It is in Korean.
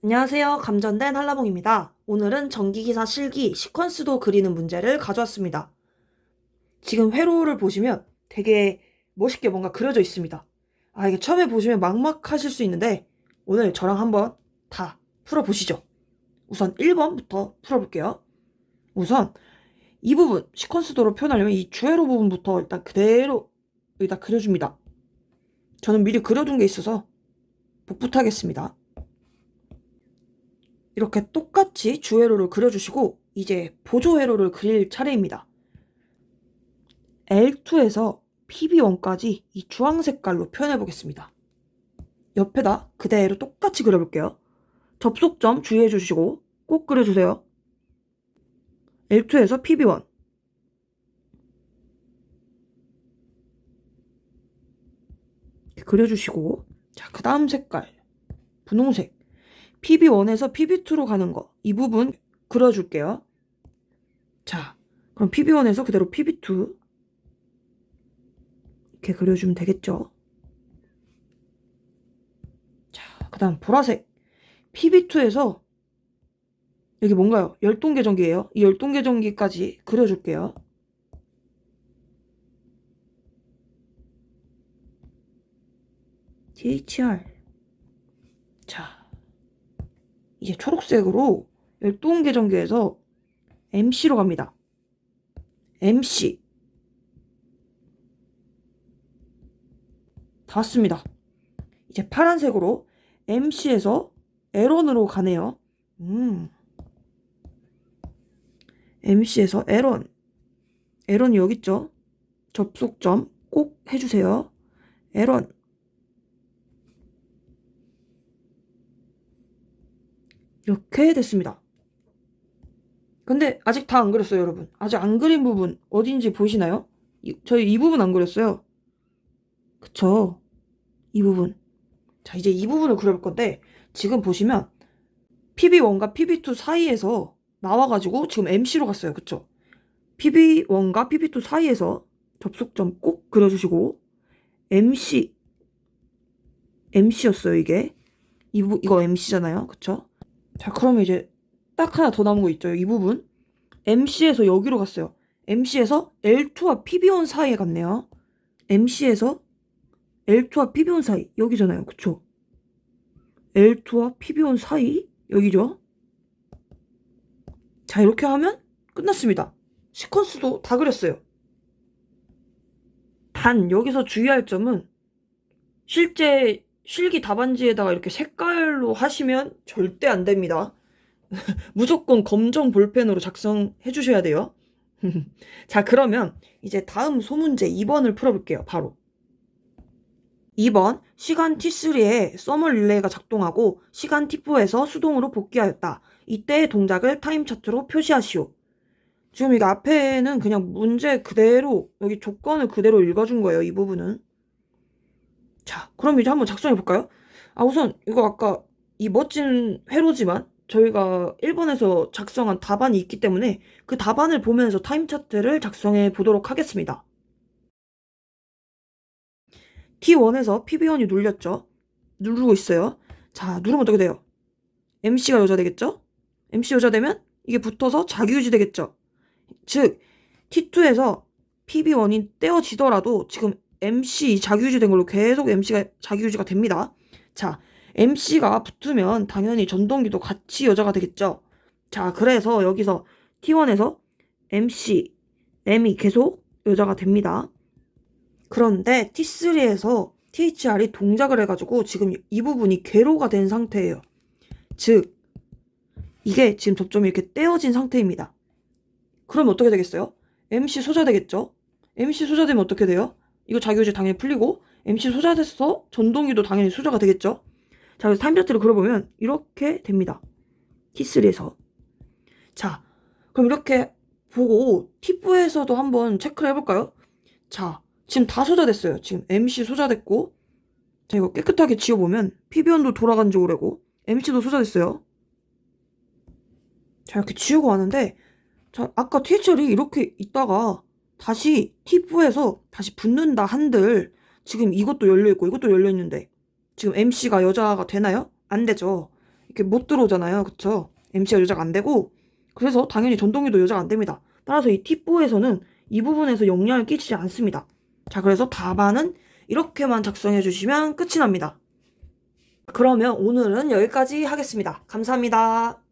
안녕하세요. 감전된 한라봉입니다. 오늘은 전기기사 실기 시퀀스도 그리는 문제를 가져왔습니다. 지금 회로를 보시면 되게 멋있게 뭔가 그려져 있습니다. 아, 이게 처음에 보시면 막막하실 수 있는데 오늘 저랑 한번 다 풀어보시죠. 우선 1번부터 풀어볼게요. 우선 이 부분 시퀀스도로 표현하려면 이 주회로 부분부터 일단 그대로 여기다 그려줍니다. 저는 미리 그려둔 게 있어서 복붙하겠습니다. 이렇게 똑같이 주회로를 그려주시고 이제 보조회로를 그릴 차례입니다. L2에서 PB1까지 이 주황 색깔로 표현해 보겠습니다. 옆에다 그대로 똑같이 그려볼게요. 접속점 주의해 주시고 꼭 그려주세요. L2에서 PB1 그려주시고 자, 그 다음 색깔 분홍색 PB1에서 PB2로 가는 거. 이 부분 그려줄게요. 자, 그럼 PB1에서 그대로 PB2 이렇게 그려주면 되겠죠. 자, 그 다음 보라색 PB2에서 여기 뭔가요? 열동계전기예요. 이 열동계전기까지 그려줄게요. THR 자, 이제 초록색으로 열동계전기에서 MC로 갑니다. MC 다 왔습니다. 이제 파란색으로 MC에서 L1으로 가네요. 음. MC에서 L1 L1이 여기 있죠? 접속점 꼭 해주세요. L1 이렇게 됐습니다. 근데 아직 다 안 그렸어요, 여러분. 아직 안 그린 부분 어딘지 보이시나요? 이- 저희 이 부분 안 그렸어요. 그쵸? 이 부분. 자, 이제 이 부분을 그려볼 건데 지금 보시면 PB1과 PB2 사이에서 나와가지고 지금 MC로 갔어요. 그쵸? PB1과 PB2 사이에서 접속점 꼭 그려주시고 MC MC였어요, 이게. 이 부, 이거 MC잖아요. 그쵸? 자, 그러면 이제 딱 하나 더 남은 거 있죠. 이 부분. MC에서 여기로 갔어요. MC에서 L2와 PB1 사이에 갔네요. MC에서 L2와 PB1 사이. 여기잖아요. 그쵸? L2와 PB1 사이. 여기죠? 자, 이렇게 하면 끝났습니다. 시퀀스도 다 그렸어요. 단, 여기서 주의할 점은 실제 실기 답안지에다가 이렇게 색깔로 하시면 절대 안 됩니다. 무조건 검정 볼펜으로 작성해 주셔야 돼요. 자, 그러면 이제 다음 소문제 2번을 풀어볼게요. 바로. 2번, 시간 T3에 서머 릴레이가 작동하고 시간 T4에서 수동으로 복귀하였다. 이때의 동작을 타임 차트로 표시하시오. 지금 이거 앞에는 그냥 문제 그대로, 여기 조건을 그대로 읽어준 거예요. 이 부분은. 자, 그럼 이제 한번 작성해 볼까요? 아, 우선 이거 아까 이 멋진 회로지만 저희가 1번에서 작성한 답안이 있기 때문에 그 답안을 보면서 타임 차트를 작성해 보도록 하겠습니다. T1에서 PB1이 눌렸죠? 누르고 있어요. 자, 누르면 어떻게 돼요? MC가 여자 되겠죠? MC 여자 되면 이게 붙어서 자기유지 되겠죠? 즉, T2에서 PB1이 떼어지더라도 지금 MC 자기유지 된 걸로 계속 MC가 자기유지가 됩니다. 자, MC가 붙으면 당연히 전동기도 같이 여자가 되겠죠. 자, 그래서 여기서 T1에서 MC, M이 계속 여자가 됩니다. 그런데 T3에서 THR이 동작을 해가지고 지금 이 부분이 괴로가 된 상태예요. 즉, 이게 지금 접점이 이렇게 떼어진 상태입니다. 그럼 어떻게 되겠어요? MC 소자 되겠죠? MC 소자 되면 어떻게 돼요? 이거 자기유지 당연히 풀리고 MC 소자돼서 전동기도 당연히 소자가 되겠죠? 자, 그래서 타임차트를 그려보면 이렇게 됩니다. T3에서. 자, 그럼 이렇게 보고 T4에서도 한번 체크를 해볼까요? 자, 지금 다 소자 됐어요. 지금 MC 소자 됐고 자, 이거 깨끗하게 지워보면 PB원도 돌아간 지 오래고 MC도 소자 됐어요. 자, 이렇게 지우고 왔는데 자, 아까 THR이 이렇게 있다가 다시 T4에서 다시 붙는다 한들 지금 이것도 열려있고 이것도 열려있는데 지금 MC가 여자가 되나요? 안 되죠. 이렇게 못 들어오잖아요. 그쵸? MC가 요자가 안 되고 그래서 당연히 전동기도 요자가 안 됩니다. 따라서 이 T4에서는 이 부분에서 영향을 끼치지 않습니다. 자, 그래서 답안은 이렇게만 작성해 주시면 끝이 납니다. 그러면 오늘은 여기까지 하겠습니다. 감사합니다.